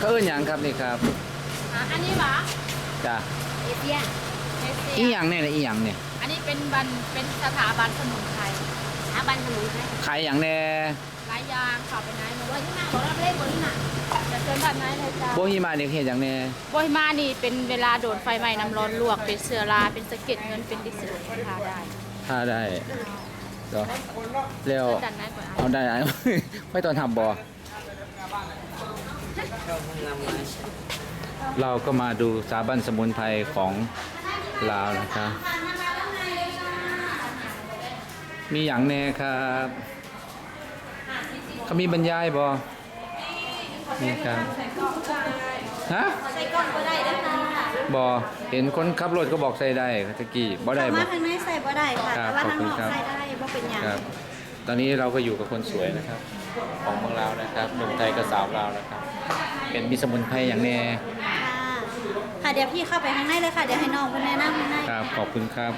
เขาเอิ้นหยังครับนี่ครับอะอันนี้หวะจ้ะเอเชียเอเชีอียหยังเนี่ยนะอีหยังเนี่ยอันนี้เป็นบันเป็นสถาบันสมุนไพรสถาบันสมุนไพรขายหยังแน่หลายอย่างข่าวไปไหนมาบว่านที่มาบอกรับเลขบนที่มาจะเชิญด้านไหนเลยจ้าโบฮีมาเนี่ยเฮ็ดหยังแน่โบยมานี่เป็นเวลาโดนไฟไหม้น้ำร้อนลวกเป็นเสือราเป็นสะเก็ดเงินเป็นดิสโลทาได้ถ้าได้เดี๋ยวเร็วด้านไหนก่อนอะเอาได้ไม่ตอนทำบอ เราก็มาดูสถาบันสมุนไพรของลาวนะครับ มีอย่างแน่ครับเขามีบรรยายบอนี่ครับฮะใส่กล่องก็ได้ด้วยค่ะบอเห็นคนขับรถก็บอกใส่ได้ตะกี้บ่ได้บมาอข้างในใส่บ่ได้ค่ะครับแต่ว่าข้างนอกขอบคุณครับใส่ได้บ่เป็นหยังครับ ตอนนี้เราก็อยู่กับคนสวยนะครับ ของเมืองลาวนะครับหนุ่มไทยกับสาวลาวนะครับ เป็นมีสมุนไพรอย่างแน่ค่ะค่ะ เดี๋ยวพี่เข้าไปข้างในเลยค่ะ เดี๋ยวให้น้องเพิ่นแนะนำข้างใน ครับขอบคุณครับ